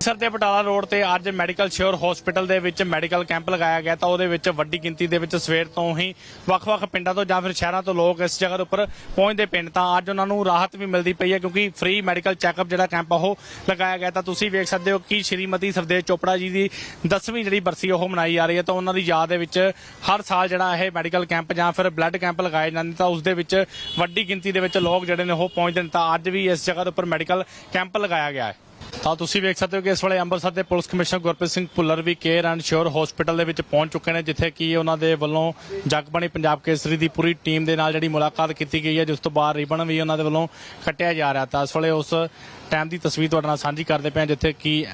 Sir ਤੇ Batala road ਤੇ ਅੱਜ ਮੈਡੀਕਲ ਸ਼ੋਰ ਹਸਪੀਟਲ ਦੇ ਵਿੱਚ ਮੈਡੀਕਲ ਕੈਂਪ ਲਗਾਇਆ ਗਿਆ ਤਾਂ ਉਹਦੇ ਵਿੱਚ ਵੱਡੀ ਗਿਣਤੀ ਦੇ ਵਿੱਚ ਸਵੇਰ ਤੋਂ ਹੀ ਵੱਖ-ਵੱਖ ਪਿੰਡਾਂ ਤੋਂ ਜਾਂ ਫਿਰ ਸ਼ਹਿਰਾਂ ਤੋਂ ਲੋਕ ਇਸ ਜਗ੍ਹਾ ਦੇ ਉੱਪਰ ਪਹੁੰਚਦੇ ਪਿੰਡ। ਤਾਂ ਅੱਜ ਉਹਨਾਂ ਨੂੰ ਰਾਹਤ ਵੀ ਮਿਲਦੀ ਪਈ ਹੈ ਕਿਉਂਕਿ ਫ੍ਰੀ ਮੈਡੀਕਲ ਚੈੱਕਅਪ ਜਿਹੜਾ ਕੈਂਪ ਉਹ ਲਗਾਇਆ ਗਿਆ। ਤਾਂ ਤੁਸੀਂ ਵੇਖ ਸਕਦੇ ਹੋ ਕਿ ਸ਼੍ਰੀਮਤੀ ਸਰਦੇਵ ਚੋਪੜਾ ਜੀ ਦੀ 10ਵੀਂ ਜਿਹੜੀ ਬਰਸੀ ਉਹ ਮਨਾਈ ਜਾ ਰਹੀ ਹੈ। ਤਾਂ ਉਹਨਾਂ ਦੀ ਯਾਦ ਦੇ ਵਿੱਚ ਹਰ ਸਾਲ ਜਿਹੜਾ ਇਹ ਮੈਡੀਕਲ ਕੈਂਪ ਜਾਂ ਫਿਰ ਬਲੱਡ ਕੈਂਪ ਲਗਾਏ ਜਾਂਦੇ ਤਾਂ ਉਸ ਦੇ ਵਿੱਚ ਵੱਡੀ ਗਿਣਤੀ ਦੇ ਵਿੱਚ ਲੋਕ ਜਿਹੜੇ ਨੇ ਉਹ ਪਹੁੰਚਦੇ ਨੇ। ਤਾਂ ਅੱਜ ਵੀ ਇਸ ਜਗ੍ਹਾ ਦੇ ਉੱਪਰ ਮੈਡੀਕਲ ਕੈਂਪ ਲਗਾਇਆ ਗਿਆ ਹੈ। ਤਾਂ ਤੁਸੀਂ ਵੇਖ ਸਕਦੇ ਹੋ ਕਿ ਇਸ ਵੇਲੇ ਅੰਮ੍ਰਿਤਸਰ ਦੇ ਪੁਲਿਸ ਕਮਿਸ਼ਨਰ ਗੁਰਪ੍ਰੀਤ ਸਿੰਘ ਭੁੱਲਰ ਵੀ ਕੇਅਰ ਐਂਡ ਸ਼ੋਰ ਹਸਪੀਟਲ ਦੇ ਵਿੱਚ ਪਹੁੰਚ ਚੁੱਕੇ ਨੇ, ਜਿੱਥੇ ਕਿ ਉਹਨਾਂ ਦੇ ਵੱਲੋਂ ਜਗਬਾਣੀ ਪੰਜਾਬ ਕੇਸਰੀ ਦੀ ਪੂਰੀ ਟੀਮ ਦੇ ਨਾਲ ਜਿਹੜੀ ਮੁਲਾਕਾਤ ਕੀਤੀ ਗਈ ਹੈ, ਜਿਸ ਤੋਂ ਬਾਅਦ ਰਿਬਨ ਵੀ ਉਹਨਾਂ ਦੇ ਵੱਲੋਂ ਕੱਟਿਆ ਜਾ ਰਿਹਾ ਤਾਂ ਇਸ ਵੇਲੇ ਉਸ ਟਾਈਮ ਦੀ ਤਸਵੀਰ ਤੁਹਾਡੇ ਨਾਲ ਸਾਂਝੀ ਕਰਦੇ ਪਏ ਹਾਂ, ਜਿੱਥੇ ਕਿ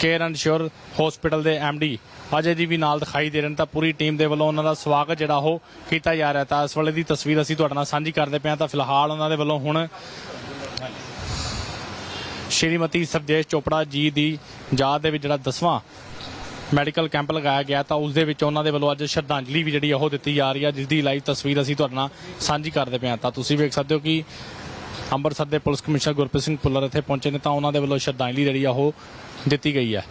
ਕੇਅਰ ਐਂਡ ਸ਼ੋਰ ਹਸਪੀਟਲ ਦੇ ਡੀ ਅਜੇ ਜੀ ਵੀ ਨਾਲ ਦਿਖਾਈ ਦੇ ਰਹੇ ਨੇ ਤਾਂ ਪੂਰੀ ਟੀਮ ਦੇ ਵੱਲੋਂ ਉਹਨਾਂ ਦਾ ਸਵਾਗਤ ਜਿਹੜਾ ਉਹ ਕੀਤਾ ਜਾ ਰਿਹਾ ਤਾਂ ਇਸ ਵੇਲੇ ਦੀ ਤਸਵੀਰ ਅਸੀਂ ਤੁਹਾਡੇ ਨਾਲ ਸਾਂਝੀ ਕਰਦੇ ਪਏ ਹਾਂ ਤਾਂ ਫਿਲਹਾਲ ਉਹਨਾਂ ਦੇ ਵੱਲੋਂ ਹੁਣ ਸ਼੍ਰੀਮਤੀ ਸਰਦੇਸ਼ ਚੋਪੜਾ ਜੀ ਦੀ ਯਾਦ ਦੇ ਵਿੱਚ ਜਿਹੜਾ 10ਵਾਂ ਮੈਡੀਕਲ ਕੈਂਪ ਲਗਾਇਆ ਗਿਆ ਤਾਂ ਉਸ ਦੇ ਵਿੱਚ ਉਹਨਾਂ ਦੇ ਵੱਲੋਂ ਅੱਜ ਸ਼ਰਧਾਂਜਲੀ ਵੀ ਜਿਹੜੀ ਉਹ ਦਿੱਤੀ ਜਾ ਰਹੀ ਹੈ ਜਿਸ ਦੀ ਲਾਈਵ ਤਸਵੀਰ ਅਸੀਂ ਤੁਹਾਡੇ ਨਾਲ ਸਾਂਝੀ ਕਰਦੇ ਪਏ ਹਾਂ। ਤਾਂ ਤੁਸੀਂ ਵੇਖ ਸਕਦੇ ਹੋ ਕਿ ਅੰਮ੍ਰਿਤਸਰ ਦੇ ਪੁਲਿਸ ਕਮਿਸ਼ਨਰ ਗੁਰਪ੍ਰੀਤ ਸਿੰਘ ਭੁੱਲਰ ਇੱਥੇ ਪਹੁੰਚੇ ਨੇ ਤਾਂ ਉਹਨਾਂ ਦੇ ਵੱਲੋਂ ਸ਼ਰਧਾਂਜਲੀ ਜਿਹੜੀ ਆ ਉਹ ਦਿੱਤੀ ਗਈ ਹੈ।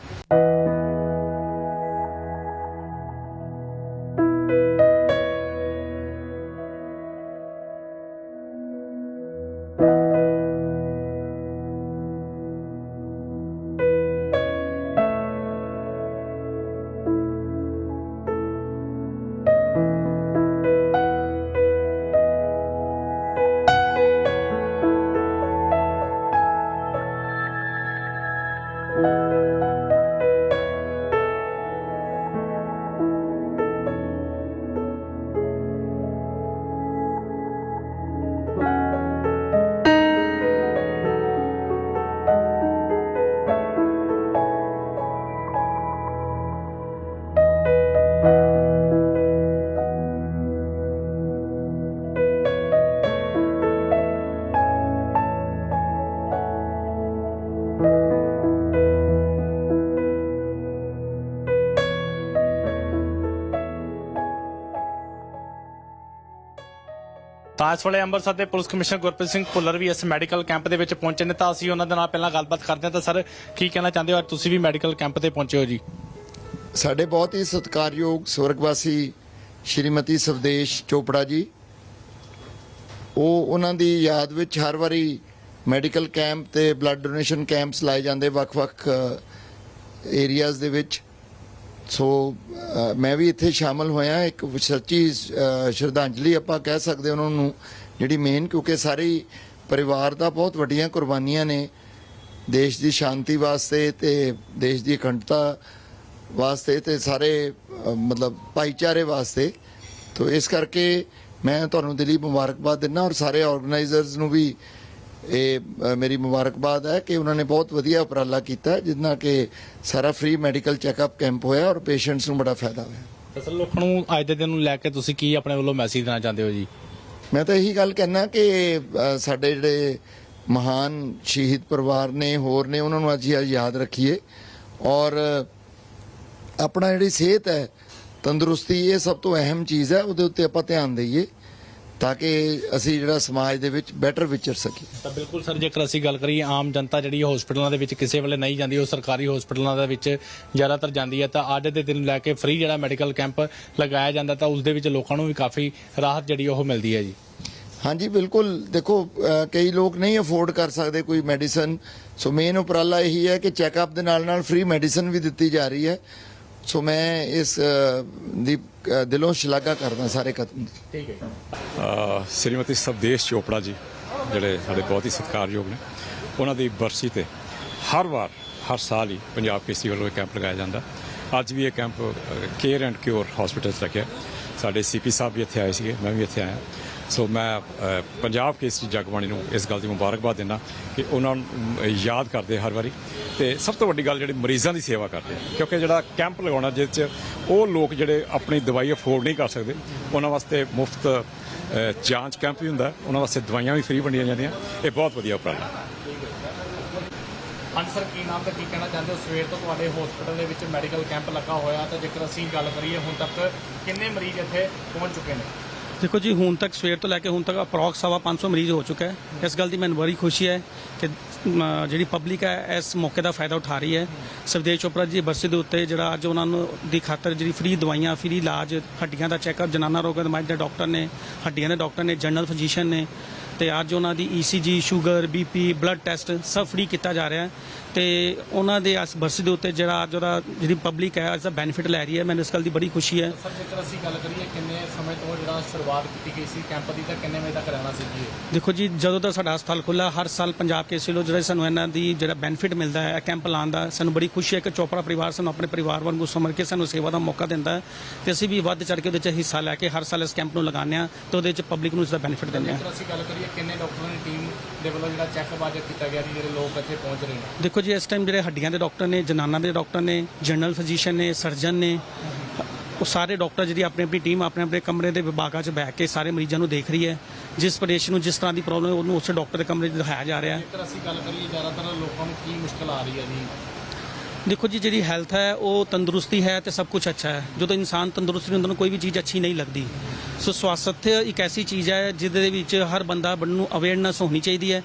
ਇਸ ਵੇਲੇ ਅੰਮ੍ਰਿਤਸਰ ਦੇ ਪੁਲਿਸ ਕਮਿਸ਼ਨਰ ਗੁਰਪ੍ਰੀਤ ਸਿੰਘ ਭੁੱਲਰ ਵੀ ਇਸ ਮੈਡੀਕਲ ਕੈਂਪ ਦੇ ਵਿੱਚ ਪਹੁੰਚੇ ਨੇ ਤਾਂ ਅਸੀਂ ਉਹਨਾਂ ਦੇ ਨਾਲ ਪਹਿਲਾਂ ਗੱਲਬਾਤ ਕਰਦੇ ਹਾਂ। ਤਾਂ ਸਰ, ਕੀ ਕਹਿਣਾ ਚਾਹੁੰਦੇ ਹੋ? ਅੱਜ ਤੁਸੀਂ ਵੀ ਮੈਡੀਕਲ ਕੈਂਪ ਤੇ ਪਹੁੰਚੇ ਹੋ ਜੀ। ਸਾਡੇ ਬਹੁਤ ਹੀ ਸਤਿਕਾਰਯੋਗ ਸਵਰਗਵਾਸੀ ਸ਼੍ਰੀਮਤੀ ਸਵਦੇਸ਼ ਚੋਪੜਾ ਜੀ। ਉਹ ਉਹਨਾਂ ਦੀ ਯਾਦ ਵਿੱਚ ਹਰ ਵਾਰੀ ਮੈਡੀਕਲ ਕੈਂਪ ਤੇ ਬਲੱਡ ਡੋਨੇਸ਼ਨ ਕੈਂਪਸ ਲਾਏ ਜਾਂਦੇ ਵੱਖ-ਵੱਖ ਏਰੀਆਜ਼ ਦੇ ਵਿੱਚ। ਸੋ ਮੈਂ ਵੀ ਇੱਥੇ ਸ਼ਾਮਲ ਹੋਇਆ, ਇੱਕ ਸੱਚੀ ਸ਼ਰਧਾਂਜਲੀ ਆਪਾਂ ਕਹਿ ਸਕਦੇ ਉਹਨਾਂ ਨੂੰ, ਜਿਹੜੀ ਮੇਨ ਕਿਉਂਕਿ ਸਾਰੇ ਪਰਿਵਾਰ ਦਾ ਬਹੁਤ ਵੱਡੀਆਂ ਕੁਰਬਾਨੀਆਂ ਨੇ, ਦੇਸ਼ ਦੀ ਸ਼ਾਂਤੀ ਵਾਸਤੇ ਤੇ ਦੇਸ਼ ਦੀ ਅਖੰਡਤਾ ਵਾਸਤੇ ਤੇ ਸਾਰੇ ਮਤਲਬ ਭਾਈਚਾਰੇ ਵਾਸਤੇ। ਤੋਂ ਇਸ ਕਰਕੇ ਮੈਂ ਤੁਹਾਨੂੰ ਦਿਲੀ ਮੁਬਾਰਕਬਾਦ ਦਿੰਦਾ ਔਰ ਸਾਰੇ ਆਰਗੇਨਾਈਜ਼ਰਸ ਨੂੰ ਵੀ ਇਹ ਮੇਰੀ ਮੁਬਾਰਕਬਾਦ ਹੈ ਕਿ ਉਹਨਾਂ ਨੇ ਬਹੁਤ ਵਧੀਆ ਉਪਰਾਲਾ ਕੀਤਾ ਜਿਸ ਨਾਲ ਕਿ ਸਾਰਾ ਫ੍ਰੀ ਮੈਡੀਕਲ ਚੈੱਕਅਪ ਕੈਂਪ ਹੋਇਆ ਔਰ ਪੇਸ਼ੈਂਟਸ ਨੂੰ ਬੜਾ ਫਾਇਦਾ ਹੋਇਆ। ਅਸਲ ਲੋਕਾਂ ਨੂੰ ਅੱਜ ਦੇ ਦਿਨ ਨੂੰ ਲੈ ਕੇ ਤੁਸੀਂ ਕੀ ਆਪਣੇ ਵੱਲੋਂ ਮੈਸੇਜ ਦੇਣਾ ਚਾਹੁੰਦੇ ਹੋ ਜੀ? ਮੈਂ ਤਾਂ ਇਹੀ ਗੱਲ ਕਹਿਣਾ ਕਿ ਸਾਡੇ ਜਿਹੜੇ ਮਹਾਨ ਸ਼ਹੀਦ ਪਰਿਵਾਰ ਨੇ ਹੋਰ ਨੇ ਉਹਨਾਂ ਨੂੰ ਅੱਜ ਹੀ ਯਾਦ ਰੱਖੀਏ ਔਰ ਆਪਣਾ ਜਿਹੜੀ ਸਿਹਤ ਹੈ ਤੰਦਰੁਸਤੀ ਇਹ ਸਭ ਤੋਂ ਅਹਿਮ ਚੀਜ਼ ਹੈ ਉਹਦੇ ਉੱਤੇ ਆਪਾਂ ਧਿਆਨ ਦਈਏ। ਤਾਂ ਕਿ ਅਸੀਂ ਜਿਹੜਾ ਸਮਾਜ ਦੇ ਵਿੱਚ ਬੈਟਰ ਵਿਚਰ ਸਕੀਏ। ਤਾਂ ਬਿਲਕੁਲ ਸਰ ਜੇਕਰ ਅਸੀਂ ਗੱਲ ਕਰੀਏ ਆਮ ਜਨਤਾ ਜਿਹੜੀ ਹਸਪੀਟਲਾਂ ਦੇ ਵਿੱਚ ਕਿਸੇ ਵੇਲੇ ਨਹੀਂ ਜਾਂਦੀ ਉਹ ਸਰਕਾਰੀ ਹਸਪੀਟਲਾਂ ਦੇ ਵਿੱਚ ਜ਼ਿਆਦਾਤਰ ਜਾਂਦੀ ਹੈ ਤਾਂ ਅੱਜ ਦੇ ਦਿਨ ਲੈ ਕੇ ਫ੍ਰੀ ਜਿਹੜਾ ਮੈਡੀਕਲ ਕੈਂਪ ਲਗਾਇਆ ਜਾਂਦਾ ਤਾਂ ਉਸ ਦੇ ਵਿੱਚ ਲੋਕਾਂ ਨੂੰ ਵੀ ਕਾਫੀ ਰਾਹਤ ਜਿਹੜੀ ਉਹ ਮਿਲਦੀ ਹੈ ਜੀ। ਹਾਂਜੀ ਬਿਲਕੁਲ। ਦੇਖੋ ਕਈ ਲੋਕ ਨਹੀਂ ਅਫੋਰਡ ਕਰ ਸਕਦੇ ਕੋਈ ਮੈਡੀਸਨ ਸੋ ਮੇਨ ਉਪਰਾਲਾ ਇਹੀ ਹੈ ਕਿ ਚੈੱਕਅਪ ਦੇ ਨਾਲ ਨਾਲ ਫ੍ਰੀ ਮੈਡੀਸਨ ਵੀ ਦਿੱਤੀ ਜਾ ਰਹੀ ਹੈ। ਸੋ ਮੈਂ ਇਸ ਦੀ ਦਿਲੋਂ ਸ਼ਲਾਘਾ ਕਰਦਾ ਸਾਰੇ ਕਦਮ ਦੀ ਠੀਕ ਹੈ ਸ਼੍ਰੀਮਤੀ ਸਵਦੇਸ਼ ਚੋਪੜਾ ਜੀ ਜਿਹੜੇ ਸਾਡੇ ਬਹੁਤ ਹੀ ਸਤਿਕਾਰਯੋਗ ਨੇ ਉਹਨਾਂ ਦੀ ਬਰਸੀ ਤੇ ਹਰ ਵਾਰ ਹਰ ਸਾਲ ਹੀ ਪੰਜਾਬ ਕੇਸਰੀ ਵੱਲੋਂ ਇਹ ਕੈਂਪ ਲਗਾਇਆ ਜਾਂਦਾ ਅੱਜ ਵੀ ਇਹ camp care and cure hospital 'ਚ ਲੱਗਿਆ ਸਾਡੇ ਸੀਪੀ ਸਾਹਿਬ ਵੀ ਇੱਥੇ ਆਏ ਸੀਗੇ ਮੈਂ ਵੀ ਇੱਥੇ ਆਇਆ ਸੋ ਮੈਂ ਪੰਜਾਬ ਕੇਸਰੀ ਜਗਬਾਣੀ ਨੂੰ ਇਸ ਗੱਲ ਦੀ ਮੁਬਾਰਕਬਾਦ ਦਿੰਦਾ ਕਿ ਉਹਨਾਂ ਨੂੰ ਯਾਦ ਕਰਦੇ ਹਰ ਵਾਰੀ। ਤੇ ਸਭ ਤੋਂ ਵੱਡੀ ਗੱਲ ਜਿਹੜੀ ਮਰੀਜ਼ਾਂ ਦੀ ਸੇਵਾ ਕਰਦੇ ਕਿਉਂਕਿ ਜਿਹੜਾ ਕੈਂਪ ਲਗਾਉਣਾ ਜਿਸ 'ਚ ਉਹ ਲੋਕ ਜਿਹੜੇ ਆਪਣੀ ਦਵਾਈ ਅਫੋਰਡ ਨਹੀਂ ਕਰ ਸਕਦੇ, ਉਹਨਾਂ ਵਾਸਤੇ ਮੁਫਤ ਜਾਂਚ ਕੈਂਪ ਵੀ ਹੁੰਦਾ, ਉਹਨਾਂ ਵਾਸਤੇ ਦਵਾਈਆਂ ਵੀ ਫ੍ਰੀ ਵੰਡੀਆਂ ਜਾਂਦੀਆਂ। ਇਹ ਬਹੁਤ ਵਧੀਆ ਉਪਰਾਲਾ। ਹੈ ਸਰ, ਕੀ ਨਾਮ ਤੇ ਕੀ ਕਹਿਣਾ ਚਾਹੁੰਦੇ ਹੋ? ਸਵੇਰ ਤੋਂ ਤੁਹਾਡੇ ਹਸਪੀਟਲ ਦੇ ਵਿੱਚ ਮੈਡੀਕਲ ਕੈਂਪ ਲੱਗਾ ਹੋਇਆ, ਤਾਂ ਜੇਕਰ ਅਸੀਂ ਗੱਲ ਕਰੀਏ ਹੁਣ ਤੱਕ, ਕਿੰਨੇ ਮਰੀਜ਼ ਇੱਥੇ ਪਹੁੰਚ ਚੁੱਕੇ ਨੇ? ਦੇਖੋ ਜੀ, ਹੁਣ ਤੱਕ ਸਵੇਰ ਤੋਂ ਲੈ ਕੇ ਹੁਣ ਤੱਕ ਅਪਰੋਕਸ ਸਵਾ 500 ਮਰੀਜ਼ ਹੋ ਚੁੱਕਾ ਹੈ। ਇਸ ਗੱਲ ਦੀ ਮੈਨੂੰ ਬੜੀ ਖੁਸ਼ੀ ਹੈ ਕਿ ਜਿਹੜੀ ਪਬਲਿਕ ਹੈ, ਇਸ ਮੌਕੇ ਦਾ ਫਾਇਦਾ ਉਠਾ ਰਹੀ ਹੈ। ਸਵਦੇਸ਼ ਚੋਪੜਾ ਜੀ ਬਰਸੇ ਦੇ ਉੱਤੇ ਜਿਹੜਾ ਅੱਜ ਉਹਨਾਂ ਨੂੰ ਦੀ ਖਾਤਰ ਜਿਹੜੀ ਫ੍ਰੀ ਦਵਾਈਆਂ ਫ੍ਰੀ ਇਲਾਜ, ਹੱਡੀਆਂ ਦਾ ਚੈੱਕਅਪ ਜਨਾਨਾ ਰੋਗਾਂ ਦੇ ਮਾਹਿਰ ਦੇ ਡਾਕਟਰ ਨੇ, ਹੱਡੀਆਂ ਦੇ ਡਾਕਟਰ ਨੇ ਜਨਰਲ ਫਿਜ਼ੀਸ਼ੀਅਨ ਨੇ ਤੇ ਅੱਜ ਉਹਨਾਂ ਦੀ ECG sugar BP blood test ਸਭ ਫ੍ਰੀ ਕੀਤਾ ਜਾ ਰਿਹਾ ਹੈ ਤੇ ਉਹਨਾਂ ਦੇ ਇਸ ਬਰਸੇ ਦੇ ਉੱਤੇ ਜਿਹੜਾ ਅੱਜ ਉਹਦਾ ਜਿਹੜੀ ਪਬਲਿਕ ਹੈ ਇਸ ਦਾ ਬੈਨੀਫਿਟ ਲੈ ਰਹੀ ਹੈ। ਮੈਨੂੰ ਇਸ ਗੱਲ ਦੀ ਬੜੀ ਖੁਸ਼ੀ ਹੈ। ਸਰ ਜੇਕਰ ਅਸੀਂ ਗੱਲ ਕਰੀਏ ਕਿੰਨੇ ਸਮੇਂ ਤੋਂ ਜਿਹੜਾ ਸ਼ੁਰੂਆਤ ਕੀਤੀ ਗਈ ਸੀ ਕੈਂਪ ਦੀ ਤਾਂ ਕਿੰਨੇ ਵਜੇ ਤੱਕ ਰਹਿਣਾ ਸੀ ਜੀ? ਦੇਖੋ ਜੀ ਜਦੋਂ ਦਾ ਸਾਡਾ ਹਸਪਤਾਲ ਖੁੱਲਾ ਹਰ ਸਾਲ ਪੰਜਾਬ ਕੇਸੀ ਲੋ ਜਿਹੜਾ ਸਾਨੂੰ ਇਹਨਾਂ ਦੀ ਜਿਹੜਾ ਬੈਨੀਫਿਟ ਮਿਲਦਾ ਹੈ ਕੈਂਪ ਲਾਉਣ ਦਾ ਸਾਨੂੰ ਬੜੀ ਖੁਸ਼ੀ ਹੈ ਕਿ ਚੋਪੜਾ ਪਰਿਵਾਰ ਸਾਨੂੰ ਆਪਣੇ ਪਰਿਵਾਰ ਵਾਂਗੂ ਸਮਝ ਕੇ ਸਾਨੂੰ ਸੇਵਾ ਦਾ ਮੌਕਾ ਦਿੰਦਾ ਹੈ ਤੇ ਅਸੀਂ ਵੀ ਵੱਧ ਚੜ ਕੇ ਉਹਦੇ 'ਚ ਹਿੱਸਾ ਲੈ ਕੇ ਹਰ ਸਾਲ ਇਸ ਕੈਂਪ ਨੂੰ ਲਗਾਉਂਦੇ ਹਾਂ ਤੇ ਉਹਦੇ 'ਚ ਪਬਲਿਕ ਨੂੰ ਇਸ ਦਾ ਬੈਨੀਫਿਟ ਦਿੰਦੇ ਹਾਂ। ਜੇਕਰ ਅਸੀਂ ਗੱਲ ਕਰੀਏ ਕਿੰਨੇ ਡਾਕਟਰਾਂ ਦੀ ਟੀਮ ਦੇ ਵੱਲੋਂ ਜਿਹੜਾ ਚੈੱਕਅਪ ਅੱਜ ਕੀਤਾ ਗਿਆ ਜੀ ਜਿਹੜੇ ਲੋਕ ਇੱਥੇ ਪਹੁੰਚ ਰਹੇ ਨੇ? ਦੇਖੋ ਜੀ ਇਸ ਟਾਈਮ ਜਿਹੜੇ ਹੱਡੀਆਂ ਦੇ ਡਾਕਟਰ ਨੇ ਜਨਾਨਾ ਦੇ ਡਾਕਟਰ ਨੇ ਜਨਰਲ ਫਿਜ਼ੀਸ਼ੀਅਨ ਨੇ ਸਰਜਨ ਨੇ ਉਹ ਸਾਰੇ ਡਾਕਟਰ ਜਿਹੜੀ ਆਪਣੀ ਆਪਣੀ ਟੀਮ ਆਪਣੇ ਆਪਣੇ ਕਮਰੇ ਦੇ ਵਿਭਾਗਾਂ 'ਚ ਬੈਠ ਕੇ ਸਾਰੇ ਮਰੀਜ਼ਾਂ ਨੂੰ ਦੇਖ ਰਹੀ ਹੈ। ਜਿਸ ਪੇਸ਼ੈਂਟ ਨੂੰ ਜਿਸ ਤਰ੍ਹਾਂ ਦੀ ਪ੍ਰੋਬਲਮ ਹੈ ਉਹਨੂੰ ਉਸੇ ਡਾਕਟਰ ਦੇ ਕਮਰੇ 'ਚ ਦਿਖਾਇਆ ਜਾ ਰਿਹਾ ਹੈ। ਜੇਕਰ ਅਸੀਂ ਗੱਲ ਕਰੀਏ ਜ਼ਿਆਦਾਤਰ ਲੋਕਾਂ ਨੂੰ ਕੀ ਮੁਸ਼ਕਲ ਆ ਰਹੀ ਹੈ ਜੀ? ਦੇਖੋ ਜੀ ਜਿਹੜੀ ਹੈਲਥ ਹੈ ਉਹ ਤੰਦਰੁਸਤੀ ਹੈ ਤੇ ਸਭ ਕੁਝ ਅੱਛਾ ਹੈ। ਜਦੋਂ ਇਨਸਾਨ ਤੰਦਰੁਸਤ ਨਹੀਂ ਹੁੰਦਾ ਉਹਨੂੰ ਕੋਈ ਵੀ ਚੀਜ਼ ਅੱਛੀ ਨਹੀਂ ਲੱਗਦੀ। ਸੋ ਸਵਾਸਥ ਇੱਕ ਐਸੀ ਚੀਜ਼ ਹੈ ਜਿਹਦੇ ਵਿੱਚ ਹਰ ਬੰਦਾ ਨੂੰ ਅਵੇਅਰਨੈਸ ਹੋਣੀ ਚਾਹੀਦੀ ਹੈ।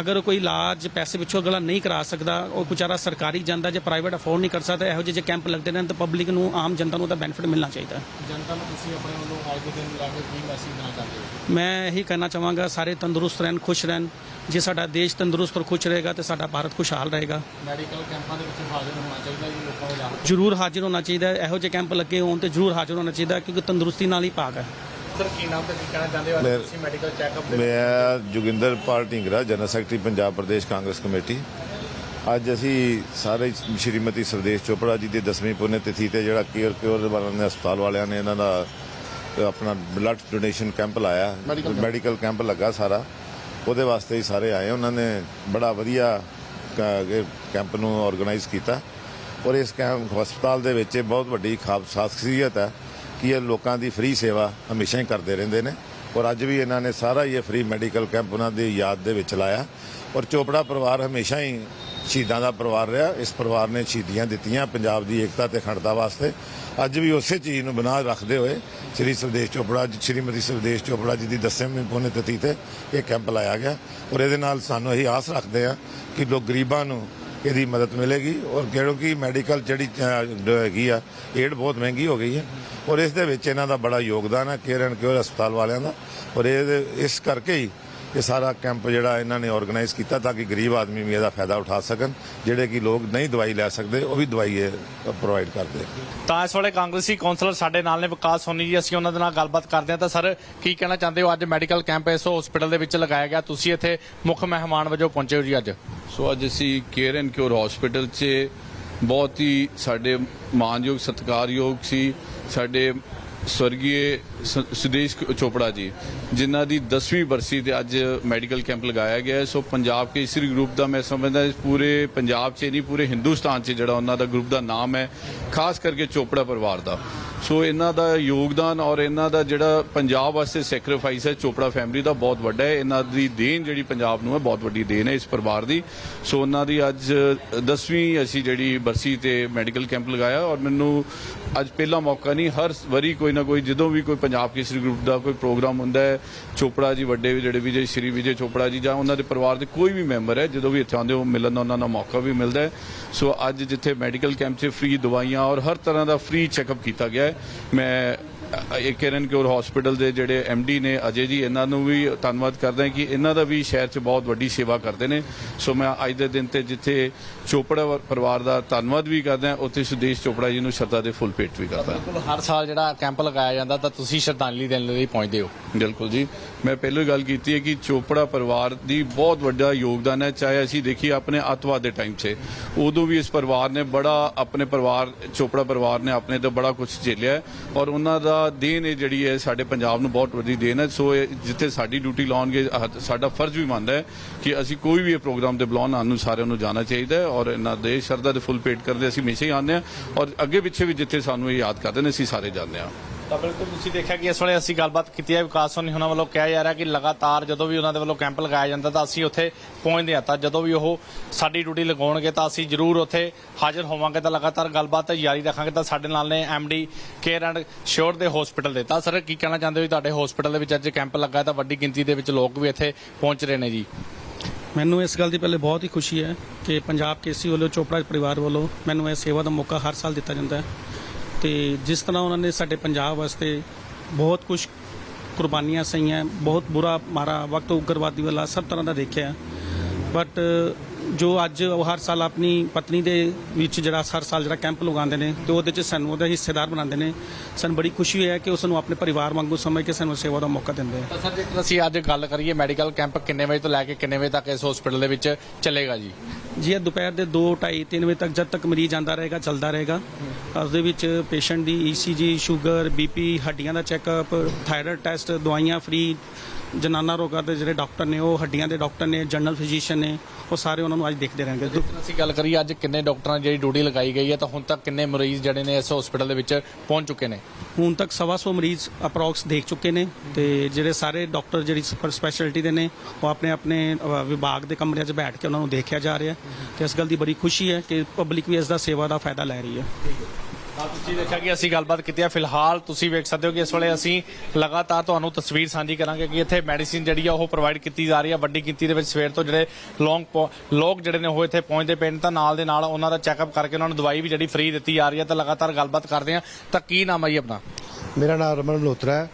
ਅਗਰ ਕੋਈ ਇਲਾਜ ਪੈਸੇ ਪਿੱਛੋਂ ਅਗਲਾ ਨਹੀਂ ਕਰਾ ਸਕਦਾ ਉਹ ਵਿਚਾਰਾ ਸਰਕਾਰੀ ਜਾਂਦਾ ਜੇ ਪ੍ਰਾਈਵੇਟ ਅਫੋਰਡ ਨਹੀਂ ਕਰ ਸਕਦਾ ਇਹੋ ਜਿਹੇ ਜੇ ਕੈਂਪ ਲੱਗਦੇ ਨੇ ਤਾਂ ਪਬਲਿਕ ਨੂੰ ਆਮ ਜਨਤਾ ਨੂੰ ਉਹਦਾ ਬੈਨੀਫਿਟ ਮਿਲਣਾ ਚਾਹੀਦਾ ਹੈ। ਜਨਤਾ ਨੂੰ ਤੁਸੀਂ ਆਪਣੇ ਵੱਲੋਂ ਅੱਜ ਦੇ ਦਿਨ ਲੈ ਕੇ ਕੀ ਮੈਸੇਜ ਦੇਣਾ ਚਾਹੁੰਦੇ ਹੋ? ਮੈਂ ਇਹੀ ਕਹਿਣਾ ਚਾਹਾਂਗਾ ਸਾਰੇ ਤੰਦਰੁਸਤ ਰਹਿਣ ਖੁਸ਼ ਰਹਿਣ। ਜੇ ਸਾਡਾ ਦੇਸ਼ ਤੰਦਰੁਸਤ ਔਰ ਖੁਸ਼ ਰਹੇਗਾ ਤੇ ਸਾਡਾ ਭਾਰਤ ਖੁਸ਼ਹਾਲ ਰਹੇਗਾ। ਮੈਡੀਕਲ ਕੈਂਪਾਂ ਦੇ ਵਿੱਚ ਹਾਜ਼ਰ ਹੋਣਾ ਚਾਹੀਦਾ ਜੀ ਲੋਕਾਂ ਜਾਣ ਜ਼ਰੂਰ ਹਾਜ਼ਰ ਹੋਣਾ ਚਾਹੀਦਾ। ਇਹੋ ਜਿਹੇ ਕੈਂਪ ਲੱਗੇ ਹੋਣ ਤੇ ਜ਼ਰੂਰ ਹਾਜ਼ਰ ਹੋਣਾ ਚਾਹੀਦਾ ਕਿਉਂਕਿ ਤੰਦਰੁਸਤੀ ਨਾਲ ਹੀ ਭਾਗ ਹੈ। ਸਰ ਕੀ ਨਾਮ ਤੇ ਕੀ ਕਹਿਣਾ ਚਾਹੁੰਦੇ ਹੋ? ਤੁਸੀਂ ਮੈਡੀਕਲ ਚੈੱਕਅਪ ਦੇ ਮੈਂ Joginder Pal Dhingra general secretary Punjab Pradesh Congress committee ਅੱਜ ਅਸੀਂ ਸਾਰੇ ਸ਼੍ਰੀਮਤੀ ਸਰਦੇਸ਼ ਚੋਪੜਾ ਜੀ ਦੀ 10ਵੀਂ ਪੁੰਨ ਤਿਥੀ ਤੇ ਜਿਹੜਾ ਕੇਅਰ ਕਿਉਰ ਵਾਲਿਆਂ ਨੇ ਹਸਪਤਾਲ ਵਾਲਿਆਂ ਨੇ ਇਹਨਾਂ ਦਾ ਆਪਣਾ ਬਲੱਡ ਡੋਨੇਸ਼ਨ ਕੈਂਪ ਲਾਇਆ। ਮੈਡੀਕਲ ਕੈਂਪ ਲੱਗਾ ਸਾਰਾ। ਉਹਦੇ ਵਾਸਤੇ ਹੀ ਸਾਰੇ ਆਏ। ਉਹਨਾਂ ਨੇ ਬੜਾ ਵਧੀਆ ਕੈਂਪ ਨੂੰ ਆਰਗੇਨਾਈਜ਼ ਕੀਤਾ। ਔਰ ਇਸ ਕੈਂਪ ਹਸਪਤਾਲ ਦੇ ਵਿੱਚ ਬਹੁਤ ਵੱਡੀ ਖਾਸ ਸ਼ਖਸੀਅਤ ਹੈ। ਕਿ ਇਹ ਲੋਕਾਂ ਦੀ ਫ੍ਰੀ ਸੇਵਾ ਹਮੇਸ਼ਾ ਹੀ ਕਰਦੇ ਰਹਿੰਦੇ ਨੇ। ਔਰ ਅੱਜ ਵੀ ਇਹਨਾਂ ਨੇ ਸਾਰਾ ਹੀ ਇਹ ਫ੍ਰੀ ਮੈਡੀਕਲ ਕੈਂਪ ਉਹਨਾਂ ਦੀ ਯਾਦ ਦੇ ਵਿੱਚ ਲਾਇਆ। ਔਰ ਚੋਪੜਾ ਪਰਿਵਾਰ ਹਮੇਸ਼ਾ ਹੀ ਸ਼ਹੀਦਾਂ ਦਾ ਪਰਿਵਾਰ ਰਿਹਾ। ਇਸ ਪਰਿਵਾਰ ਨੇ ਸ਼ਹੀਦੀਆਂ ਦਿੱਤੀਆਂ ਪੰਜਾਬ ਦੀ ਏਕਤਾ ਤੇ ਅਖੰਡਤਾ ਵਾਸਤੇ। ਅੱਜ ਵੀ ਉਸੇ ਚੀਜ਼ ਨੂੰ ਬਣਾ ਰੱਖਦੇ ਹੋਏ ਸ੍ਰੀ ਸਵਦੇਸ਼ ਚੋਪੜਾ ਸ਼੍ਰੀਮਤੀ ਸਵਦੇਸ਼ ਚੋਪੜਾ ਜੀ ਦੀ 10ਵੀਂ ਪੁੰਨ ਤਿਥੀ ਤੇ ਇਹ ਕੈਂਪ ਲਾਇਆ ਗਿਆ। ਔਰ ਇਹਦੇ ਨਾਲ ਸਾਨੂੰ ਇਹੀ ਆਸ ਰੱਖਦੇ ਆ ਕਿ ਲੋਕ ਗਰੀਬਾਂ ਨੂੰ ਇਹਦੀ ਮਦਦ ਮਿਲੇਗੀ ਔਰ ਕਿਉਂਕਿ ਮੈਡੀਕਲ ਜਿਹੜੀ ਹੈਗੀ ਆ, ਏਡ ਬਹੁਤ ਮਹਿੰਗੀ ਹੋ ਗਈ ਹੈ ਔਰ ਇਸ ਦੇ ਵਿੱਚ ਇਹਨਾਂ ਦਾ ਬੜਾ ਯੋਗਦਾਨ ਹੈ, ਕੇਅਰ ਐਂਡ ਕਿਉਰ ਹਸਪਤਾਲ ਵਾਲਿਆਂ ਦਾ ਔਰ ਇਹ, ਇਸ ਕਰਕੇ ਹੀ ਇਹ ਸਾਰਾ ਕੈਂਪ ਜਿਹੜਾ ਇਹਨਾਂ ਨੇ ਆਰਗੇਨਾਈਜ਼ ਕੀਤਾ ਤਾਂ ਕਿ ਗਰੀਬ ਆਦਮੀ ਵੀ ਇਹਦਾ ਫਾਇਦਾ ਉਠਾ ਸਕਣ ਜਿਹੜੇ ਕਿ ਲੋਕ ਨਹੀਂ ਦਵਾਈ ਲੈ ਸਕਦੇ ਉਹ ਵੀ ਦਵਾਈ ਇਹ ਪ੍ਰੋਵਾਈਡ ਕਰਦੇ ਤਾਂ ਇਸ ਵੇਲੇ ਕਾਂਗਰਸੀ ਕੌਂਸਲਰ ਸਾਡੇ ਨਾਲ ਨੇ ਵਿਕਾਸ ਸੋਨੀ ਜੀ ਅਸੀਂ ਉਹਨਾਂ ਦੇ ਨਾਲ ਗੱਲਬਾਤ ਕਰਦੇ ਹਾਂ। ਤਾਂ ਸਰ ਕੀ ਕਹਿਣਾ ਚਾਹੁੰਦੇ ਹੋ? ਅੱਜ ਮੈਡੀਕਲ ਕੈਂਪ ਇਸ ਹਸਪੀਟਲ ਦੇ ਵਿੱਚ ਲਗਾਇਆ ਗਿਆ। ਤੁਸੀਂ ਇੱਥੇ ਮੁੱਖ ਮਹਿਮਾਨ ਵਜੋਂ ਪਹੁੰਚੇ ਹੋ ਜੀ ਅੱਜ। ਸੋ ਅੱਜ ਅਸੀਂ ਕੇਅਰ ਐਂਡ ਕਿਉਰ ਹਸਪੀਟਲ 'ਚ ਬਹੁਤ ਹੀ ਸਾਡੇ ਮਾਨਯੋਗ ਸਤਿਕਾਰਯੋਗ ਸੀ। ਸਾਡੇ ਸਵਰਗੀ ਸ- ਸੁਦੇਸ਼ ਚੋਪੜਾ ਜੀ, ਜਿਨ੍ਹਾਂ ਦੀ 10ਵੀਂ ਬਰਸੀ ਤੇ ਅੱਜ ਮੈਡੀਕਲ ਕੈਂਪ ਲਗਾਇਆ ਗਿਆ ਸੋ ਪੰਜਾਬ ਕੇਸਰੀ ਗਰੁੱਪ ਦਾ ਮੈਂ ਸਮਝਦਾ ਇਸ ਪੂਰੇ ਪੰਜਾਬ 'ਚ ਨਹੀਂ, ਪੂਰੇ ਹਿੰਦੁਸਤਾਨ 'ਚ ਜਿਹੜਾ ਉਹਨਾਂ ਦਾ ਗਰੁੱਪ ਦਾ ਨਾਮ ਹੈ, ਖਾਸ ਕਰਕੇ ਚੋਪੜਾ ਪਰਿਵਾਰ ਦਾ। ਸੋ ਇਹਨਾਂ ਦਾ ਯੋਗਦਾਨ ਔਰ ਇਹਨਾਂ ਦਾ ਜਿਹੜਾ ਪੰਜਾਬ ਵਾਸਤੇ ਸੈਕਰੀਫਾਈਸ ਹੈ, ਚੋਪੜਾ ਫੈਮਿਲੀ ਦਾ ਬਹੁਤ ਵੱਡਾ ਹੈ। ਇਹਨਾਂ ਦੀ ਦੇਣ ਜਿਹੜੀ ਪੰਜਾਬ ਨੂੰ ਹੈ, ਬਹੁਤ ਵੱਡੀ ਦੇਣ ਹੈ ਇਸ ਪਰਿਵਾਰ ਦੀ। ਸੋ ਉਹਨਾਂ ਦੀ ਅੱਜ 10ਵੀਂ ਅਸੀਂ ਜਿਹੜੀ ਬਰਸੀ ਤੇ ਮੈਡੀਕਲ ਕੈਂਪ ਲਗਾਇਆ ਔਰ ਮੈਨੂੰ ਅੱਜ ਪਹਿਲਾ ਮੌਕਾ ਨਹੀਂ, ਹਰ ਵਾਰੀ ਕੋਈ ਕੋਈ ਨਾ ਕੋਈ ਜਦੋਂ ਵੀ ਕੋਈ ਪੰਜਾਬ ਕੇਸਰੀ ਗਰੁੱਪ ਦਾ ਕੋਈ ਪ੍ਰੋਗਰਾਮ ਹੁੰਦਾ ਹੈ, ਚੋਪੜਾ ਜੀ, ਵੱਡੇ ਜਿਹੜੇ ਵਿਜੇ, ਸ਼੍ਰੀ ਵਿਜੇ ਚੋਪੜਾ ਜੀ ਜਾਂ ਉਹਨਾਂ ਦੇ ਪਰਿਵਾਰ ਦੇ ਕੋਈ ਵੀ ਮੈਂਬਰ ਹੈ, ਜਦੋਂ ਵੀ ਇੱਥੇ ਆਉਂਦੇ ਉਹ ਮਿਲਣ ਦਾ ਉਹਨਾਂ ਦਾ ਮੌਕਾ ਵੀ ਮਿਲਦਾ ਹੈ। ਸੋ ਅੱਜ ਜਿੱਥੇ ਮੈਡੀਕਲ ਕੈਂਪ 'ਚ ਫ੍ਰੀ ਦਵਾਈਆਂ ਔਰ ਹਰ ਤਰ੍ਹਾਂ ਦਾ ਫ੍ਰੀ ਚੈੱਕਅਪ ਕੀਤਾ ਗਿਆ ਹੈ, ਮੈਂ ਕਿਰਨ ਕਿਉਰ ਹਸਪੀਟਲ ਦੇ ਜਿਹੜੇ ਡੀ ਨੇ ਅਜੇ ਜੀ ਇਹਨਾਂ ਨੂੰ ਵੀ ਧੰਨਵਾਦ ਕਰਦਾ ਕਿ ਇਹਨਾਂ ਦਾ ਵੀ ਸ਼ਹਿਰ 'ਚ ਬਹੁਤ ਵੱਡੀ ਸੇਵਾ ਕਰਦੇ ਨੇ। ਸੋ ਮੈਂ ਅੱਜ ਦੇ ਦਿਨ ਤੇ ਜਿੱਥੇ ਚੋਪੜਾ ਵਰ- ਪਰਿਵਾਰ ਦਾ ਧੰਨਵਾਦ ਵੀ ਕਰਦਾ ਉੱਥੇ ਸੁਦੇਸ਼ ਚੋਪੜਾ ਜੀ ਨੂੰ ਸ਼ਰਧਾ ਦੇ ਫੁੱਲ ਪੇਟ ਵੀ ਕਰਦਾ ਬਿਲਕੁਲ ਹਰ ਸਾਲ ਜਿਹੜਾ ਕੈਂਪ ਲਗਾਇਆ ਜਾਂਦਾ ਤਾਂ ਤੁਸੀਂ ਸ਼ਰਧਾਂਜਲੀ ਦੇਣ ਲਈ ਪਹੁੰਚਦੇ ਹੋ। ਬਿਲਕੁਲ ਜੀ। ਮੈਂ ਪਹਿਲਾਂ ਹੀ ਗੱਲ ਕੀਤੀ ਹੈ ਕਿ ਚੋਪੜਾ ਪਰਿਵਾਰ ਦੀ ਬਹੁਤ ਵੱਡਾ ਯੋਗਦਾਨ ਹੈ ਚਾਹੇ ਅਸੀਂ ਦੇਖੀਏ ਆਪਣੇ ਅੱਤਵਾਦ ਦੇ ਟਾਈਮ 'ਚ। ਉਦੋਂ ਵੀ ਇਸ ਪਰਿਵਾਰ ਨੇ ਬੜਾ ਆਪਣੇ ਪਰਿਵਾਰ ਚੋਪੜਾ ਪਰਿਵਾਰ ਨੇ ਆਪਣੇ ਤੇ ਬੜਾ ਕੁਝ ਝੇਲਿਆ ਔਰ ਉਹਨਾਂ ਦਾ ਦੇਣ ਇਹ ਜਿਹੜੀ ਹੈ ਸਾਡੇ ਪੰਜਾਬ ਨੂੰ ਬਹੁਤ ਵੱਡੀ ਦੇਣ ਹੈ। ਸੋ ਇਹ ਜਿੱਥੇ ਸਾਡੀ ਡਿਊਟੀ ਲਾਉਣਗੇ ਸਾਡਾ ਫਰਜ਼ ਵੀ ਮੰਨਦਾ ਹੈ ਕਿ ਅਸੀਂ ਕੋਈ ਵੀ ਇਹ ਪ੍ਰੋਗਰਾਮ ਦੇ ਬੁਲਾਉਣ, ਸਾਨੂੰ ਸਾਰਿਆਂ ਨੂੰ ਜਾਣਾ ਚਾਹੀਦਾ ਹੈ ਔਰ ਇਹਨਾਂ ਦੇ ਸ਼ਰਧਾ ਦੇ ਫੁੱਲ ਪੇਟ ਕਰਦੇ ਅਸੀਂ ਹਮੇਸ਼ਾ ਹੀ ਆਉਂਦੇ ਹਾਂ ਔਰ ਅੱਗੇ ਪਿੱਛੇ ਵੀ ਜਿੱਥੇ ਸਾਨੂੰ ਇਹ ਯਾਦ ਕਰਦੇ ਨੇ, ਅਸੀਂ ਸਾਰੇ ਜਾਂਦੇ ਹਾਂ। ਤਾਂ ਬਿਲਕੁਲ ਤੁਸੀਂ ਦੇਖਿਆ ਕਿ ਇਸ ਵੇਲੇ ਅਸੀਂ ਗੱਲਬਾਤ ਕੀਤੀ ਹੈ, ਵਿਕਾਸ ਸੋਨੀ ਉਹਨਾਂ ਵੱਲੋਂ ਕਿਹਾ ਜਾ ਰਿਹਾ ਕਿ ਲਗਾਤਾਰ ਜਦੋਂ ਵੀ ਉਹਨਾਂ ਦੇ ਵੱਲੋਂ ਕੈਂਪ ਲਗਾਇਆ ਜਾਂਦਾ ਤਾਂ ਅਸੀਂ ਉੱਥੇ ਪਹੁੰਚਦੇ ਹਾਂ। ਤਾਂ ਜਦੋਂ ਵੀ ਉਹ ਸਾਡੀ ਡਿਊਟੀ ਲਗਾਉਣਗੇ ਤਾਂ ਅਸੀਂ ਜ਼ਰੂਰ ਉੱਥੇ ਹਾਜ਼ਰ ਹੋਵਾਂਗੇ। ਤਾਂ ਲਗਾਤਾਰ ਗੱਲਬਾਤ ਜਾਰੀ ਰੱਖਾਂਗੇ। ਤਾਂ ਸਾਡੇ ਨਾਲ ਨੇ ਐਮਡੀ ਕੇਅਰ ਐਂਡ ਸ਼ੋਰ ਦੇ ਹਸਪੀਟਲ ਦੇ। ਤਾਂ ਸਰ, ਕੀ ਕਹਿਣਾ ਚਾਹੁੰਦੇ ਹੋ ਜੀ ਤੁਹਾਡੇ ਹਸਪੀਟਲ ਦੇ ਵਿੱਚ ਅੱਜ ਕੈਂਪ ਲੱਗਾ ਤਾਂ ਵੱਡੀ ਗਿਣਤੀ ਦੇ ਵਿੱਚ ਲੋਕ ਵੀ ਇੱਥੇ ਪਹੁੰਚ ਰਹੇ ਨੇ ਜੀ। ਮੈਨੂੰ ਇਸ ਗੱਲ ਦੀ ਪਹਿਲੇ ਬਹੁਤ ਹੀ ਖੁਸ਼ੀ ਹੈ ਕਿ ਪੰਜਾਬ ਕੇਸੀ ਵੱਲੋਂ, ਚੋਪੜਾ ਪਰਿਵਾਰ ਵੱਲੋਂ ਮੈਨੂੰ ਇਹ ਸੇਵਾ ਦਾ ਮੌਕਾ ਹਰ ਸਾਲ ਦਿੱਤਾ ਜਾਂਦਾ ਹੈ। ਤੇ ਜਿਸ ਤਰ੍ਹਾਂ ਉਹਨਾਂ ਨੇ ਸਾਡੇ ਪੰਜਾਬ ਵਾਸਤੇ ਬਹੁਤ ਕੁਝ ਕੁਰਬਾਨੀਆਂ ਸਹੀਆਂ, ਬਹੁਤ ਬੁਰਾ ਮਾਰਾ, ਵਕਤ ਉਗਰਵਾਦੀ ਵਾਲਾ ਸਭ ਤਰ੍ਹਾਂ ਦਾ ਦੇਖਿਆ। ਬਟ ਜੋ ਅੱਜ ਉਹ ਹਰ ਸਾਲ ਆਪਣੀ ਪਤਨੀ ਦੇ ਵਿੱਚ ਜਿਹੜਾ ਹਰ ਸਾਲ ਜਿਹੜਾ ਕੈਂਪ ਲਗਾਉਂਦੇ ਨੇ ਤੇ ਉਹਦੇ ਚ ਸਾਨੂੰ ਉਹਦਾ ਹਿੱਸੇਦਾਰ ਬਣਾਉਂਦੇ ਨੇ। ਸਾਨੂੰ ਬੜੀ ਖੁਸ਼ੀ ਹੈ ਕਿ ਉਸ ਨੂੰ ਆਪਣੇ ਪਰਿਵਾਰ ਵਾਂਗੂ ਸਮਝ ਕੇ ਸਾਨੂੰ ਸੇਵਾ ਦਾ ਮੌਕਾ ਦਿੰਦੇ ਆ। ਸਰ ਜੇਕਰ ਅਸੀਂ ਅੱਜ ਗੱਲ ਕਰੀਏ ਮੈਡੀਕਲ ਕੈਂਪ ਕਿੰਨੇ ਵਜੇ ਤੋਂ ਲੈ ਕੇ ਕਿੰਨੇ ਵਜੇ ਤੱਕ ਇਸ ਹਸਪੀਟਲ ਦੇ ਵਿੱਚ ਚੱਲੇਗਾ ਜੀ? ਜੀ ਇਹ ਦੁਪਹਿਰ ਦੇ 2 2:30 3 ਵਜੇ ਤੱਕ ਜਦ ਤੱਕ ਮਰੀਜ਼ ਆਂਦਾ ਰਹੇਗਾ ਚੱਲਦਾ ਰਹੇਗਾ। ਉਸ ਦੇ ਵਿੱਚ ਪੇਸ਼ੈਂਟ ਦੀ ਈਸੀਜੀ ਸ਼ੂਗਰ ਬੀਪੀ ਹੱਡੀਆਂ ਦਾ ਚੈੱਕਅਪ ਥਾਇਰਾਇਡ ਟੈਸਟ ਦਵਾਈਆਂ ਫ੍ਰੀ ਜਨਾਨਾ ਰੋਗਾਂ ਦੇ ਜਿਹੜੇ ਡਾਕਟਰ ਨੇ ਉਹ ਹੱਡੀਆਂ ਦੇ ਡਾਕਟਰ ਨੇ ਜਨਰਲ ਫਿਜ਼ੀਸ਼ੀਅਨ ਨੇ ਉਹ ਸਾਰੇ ਉਹਨਾਂ ਨੂੰ ਅੱਜ ਦੇਖਦੇ ਰਹਿਣਗੇ। ਅਸੀਂ ਗੱਲ ਕਰੀਏ ਅੱਜ ਕਿੰਨੇ ਡਾਕਟਰਾਂ ਦੀ ਜਿਹੜੀ ਡਿਊਟੀ ਲਗਾਈ ਗਈ ਹੈ ਤਾਂ ਹੁਣ ਤੱਕ ਕਿੰਨੇ ਮਰੀਜ਼ ਜਿਹੜੇ ਨੇ ਇਸ ਹਸਪੀਟਲ ਦੇ ਵਿੱਚ ਪਹੁੰਚ ਚੁੱਕੇ ਨੇ? ਹੁਣ ਤੱਕ ਸਵਾ ਸੌ ਮਰੀਜ਼ ਅਪਰੋਕਸ ਦੇਖ ਚੁੱਕੇ ਨੇ ਤੇ ਜਿਹੜੇ ਸਾਰੇ ਡਾਕਟਰ ਜਿਹੜੀ ਸੁਪਰ ਸਪੈਸ਼ਲਿਟੀ ਦੇ ਨੇ ਉਹ ਆਪਣੇ ਆਪਣੇ ਵਿਭਾਗ ਦੇ ਕਮਰਿਆਂ 'ਚ ਬੈਠ ਕੇ ਉਹਨਾਂ ਨੂੰ ਦੇਖਿਆ ਜਾ ਰਿਹਾ ਤੇ ਇਸ ਗੱਲ ਦੀ ਬੜੀ ਖੁਸ਼ੀ ਹੈ ਕਿ ਪਬਲਿਕ ਵੀ ਇਸ ਦਾ ਸੇਵਾ ਦਾ ਫਾਇਦਾ ਲੈ ਰਹੀ ਹੈ। ਤੁਸੀਂ ਦੇਖਿਆ ਕਿ ਅਸੀਂ ਗੱਲਬਾਤ ਕੀਤੀ ਹੈ। ਫਿਲਹਾਲ ਤੁਸੀਂ ਵੇਖ ਸਕਦੇ ਹੋ ਕਿ ਇਸ ਵੇਲੇ ਅਸੀਂ ਲਗਾਤਾਰ ਤੁਹਾਨੂੰ ਤਸਵੀਰ ਸਾਂਝੀ ਕਰਾਂਗੇ ਕਿ ਇੱਥੇ ਮੈਡੀਸਿਨ ਜਿਹੜੀ ਆ ਉਹ ਪ੍ਰੋਵਾਈਡ ਕੀਤੀ ਜਾ ਰਹੀ ਹੈ ਵੱਡੀ ਗਿਣਤੀ ਦੇ ਵਿੱਚ ਸਵੇਰ ਤੋਂ ਜਿਹੜੇ ਲੌਂਗ ਲੋਕ ਜਿਹੜੇ ਨੇ ਉਹ ਇੱਥੇ ਪਹੁੰਚਦੇ ਪਏ ਨੇ ਤਾਂ ਨਾਲ ਦੇ ਨਾਲ ਉਹਨਾਂ ਦਾ ਚੈੱਕਅਪ ਕਰਕੇ ਉਹਨਾਂ ਨੂੰ ਦਵਾਈ ਵੀ ਜਿਹੜੀ ਫ੍ਰੀ ਦਿੱਤੀ ਜਾ ਰਹੀ ਹੈ ਤਾਂ ਲਗਾਤਾਰ ਗੱਲਬਾਤ ਕਰਦੇ ਹਾਂ ਤਾਂ ਕੀ ਨਾਮ ਹੈ ਜੀ ਆਪਣਾ? ਮੇਰਾ ਨਾਮ ਰਮਨ ਮਲਹੋਤਰਾ ਹੈ।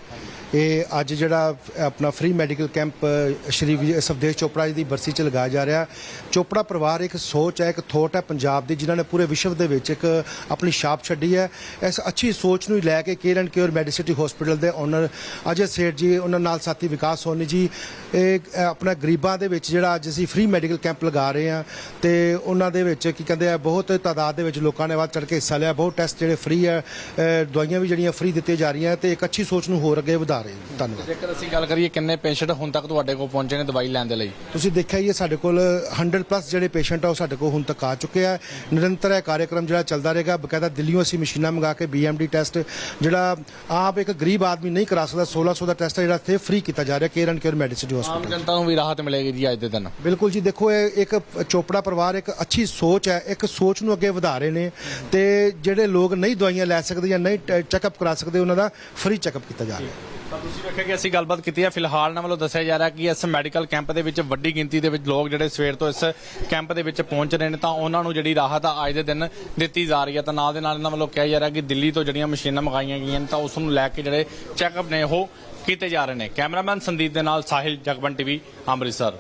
ਇਹ ਅੱਜ ਜਿਹੜਾ ਆਪਣਾ free medical camp Shri Vijay Swadesh Chopra ji ਦੀ ਬਰਸੀ ਚ ਲਗਾਇਆ ਜਾ ਰਿਹਾ। ਚੋਪੜਾ ਪਰਿਵਾਰ ਇੱਕ ਸੋਚ ਹੈ, ਇੱਕ ਥੋਟ ਹੈ ਪੰਜਾਬ ਦੀ, ਜਿਨ੍ਹਾਂ ਨੇ ਪੂਰੇ ਵਿਸ਼ਵ ਦੇ ਵਿੱਚ ਇੱਕ ਆਪਣੀ ਛਾਪ ਛੱਡੀ ਹੈ। ਇਸ ਅੱਛੀ ਸੋਚ ਨੂੰ ਲੈ ਕੇ care and cure medicity hospital ਦੇ ਓਨਰ ਅਜੇ ਸੇਠ ਜੀ, ਉਹਨਾਂ ਨਾਲ ਸਾਥੀ ਵਿਕਾਸ ਸੋਨੀ ਜੀ, ਇਹ ਆਪਣਾ ਗਰੀਬਾਂ ਦੇ ਵਿੱਚ ਜਿਹੜਾ ਅੱਜ ਅਸੀਂ ਫ੍ਰੀ ਮੈਡੀਕਲ ਕੈਂਪ ਲਗਾ ਰਹੇ ਹਾਂ ਤੇ ਉਹਨਾਂ ਦੇ ਵਿੱਚ ਕੀ ਕਹਿੰਦੇ ਆ, ਬਹੁਤ ਤਾਦਾਦ ਦੇ ਵਿੱਚ ਲੋਕਾਂ ਨੇ ਵੱਧ ਚੜ ਕੇ ਹਿੱਸਾ ਲਿਆ। ਬਹੁਤ ਟੈਸਟ ਜਿਹੜੇ ਫ੍ਰੀ ਹੈ ਦਵਾਈਆਂ ਵੀ ਜਿਹੜੀਆਂ ਫ੍ਰੀ ਦਿੱਤੀਆਂ ਜਾ ਰਹੀਆਂ ਤੇ ਇੱਕ ਅੱਛੀ ਸੋਚ ਨੂੰ ਹੋਰ ਅੱਗੇ ਵਧਾ ਰਹੇ ਹਾਂ। ਧੰਨਵਾਦ। ਜੇਕਰ ਅਸੀਂ ਗੱਲ ਕਰੀਏ ਕਿੰਨੇ ਪੇਸ਼ੈਂਟ ਹੁਣ ਤੱਕ ਤੁਹਾਡੇ ਕੋਲ ਪਹੁੰਚੇ ਨੇ ਦਵਾਈ ਲੈਣ ਦੇ ਲਈ? ਤੁਸੀਂ ਦੇਖਿਆ ਹੀ ਹੈ ਸਾਡੇ ਕੋਲ 100 ਪਲੱਸ ਜਿਹੜੇ ਪੇਸ਼ੈਂਟ ਆ ਉਹ ਸਾਡੇ ਕੋਲ ਹੁਣ ਤੱਕ ਆ ਚੁੱਕੇ ਆ। ਨਿਰੰਤਰ ਇਹ ਕਾਰਜਕ੍ਰਮ ਜਿਹੜਾ ਚੱਲਦਾ ਰਹੇਗਾ। ਬਕਾਇਦਾ ਦਿੱਲੀੋਂ ਅਸੀਂ ਮਸ਼ੀਨਾਂ ਮੰਗਾ ਕੇ ਬੀਐਮਡੀ ਟੈਸਟ ਜਿਹੜਾ ਆਪ ਇੱਕ ਗਰੀਬ ਆਦਮੀ ਨਹੀਂ ਕਰਾ ਸਕਦਾ 1600 ਦਾ ਟੈਸਟ ਹੈ ਜਿਹੜਾ ਇੱਥੇ ਫ੍ਰੀ ਕੀਤਾ ਜਾ ਰਿਹਾ ਕੇਅਰ ਐਂਡ ਕੇਅਰ ਮੈਡੀਸਿਟੀ ਆਮ ਹਸਪੀਟਲ ਜਨਤਾ ਨੂੰ ਵੀ ਰਾਹਤ ਮਿਲੇਗੀ ਜੀ ਅੱਜ ਦੇ ਦਿਨ। ਬਿਲਕੁਲ ਜੀ ਦੇਖੋ ਇਹ ਇੱਕ ਚੋਪੜਾ ਪਰਿਵਾਰ ਇੱਕ ਅੱਛੀ ਸੋਚ ਹੈ ਇੱਕ ਸੋਚ ਨੂੰ ਅੱਗੇ ਵਧਾ ਰਹੇ ਨੇ ਤੇ ਜਿਹੜੇ ਲੋਕ ਨਹੀਂ ਦਵਾਈਆਂ ਲੈ ਸਕਦੇ ਜਾਂ ਨਹੀਂ ਚੈੱਕਅਪ ਕਰਾ ਸਕਦੇ ਉਹਨਾਂ ਦਾ ਫ੍ਰੀ ਚੈੱਕਅਪ ਕੀਤਾ ਜਾ ਰਿਹਾ। ਤਾਂ ਤੁਸੀਂ ਵੇਖਿਆ ਕਿ ਅਸੀਂ ਗੱਲਬਾਤ ਕੀਤੀ ਹੈ। ਫਿਲਹਾਲ ਨਾਲ ਵੱਲੋਂ ਦੱਸਿਆ ਜਾ ਰਿਹਾ ਕਿ ਇਸ ਮੈਡੀਕਲ ਕੈਂਪ ਦੇ ਵਿੱਚ ਵੱਡੀ ਗਿਣਤੀ ਦੇ ਵਿੱਚ ਲੋਕ ਜਿਹੜੇ ਸਵੇਰ ਤੋਂ ਇਸ ਕੈਂਪ ਦੇ ਵਿੱਚ ਪਹੁੰਚ ਰਹੇ ਨੇ ਤਾਂ ਉਹਨਾਂ ਨੂੰ ਜਿਹੜੀ ਰਾਹਤ ਆ ਅੱਜ ਦੇ ਦਿਨ ਦਿੱਤੀ ਜਾ ਰਹੀ ਹੈ। ਤਾਂ ਨਾਲ ਦੇ ਨਾਲ ਇਹਨਾਂ ਵੱਲੋਂ ਕਿਹਾ ਜਾ ਰਿਹਾ ਕਿ ਦਿੱਲੀ ਤੋਂ ਜਿਹੜੀਆਂ ਮਸ਼ੀਨਾਂ ਮੰਗਾਈਆਂ ਗਈਆਂ ਨੇ ਤਾਂ ਉਸ ਨੂੰ ਲੈ ਕੇ ਜਿਹੜੇ ਚੈੱਕਅਪ ਨੇ ਉਹ ਕੀਤੇ ਜਾ ਰਹੇ ਨੇ। ਕੈਮਰਾਮੈਨ ਸੰਦੀਪ ਦੇ ਨਾਲ ਸਾਹਿਲ, ਜਗਬਨ ਟੀਵੀ, ਅੰਮ੍ਰਿਤਸਰ।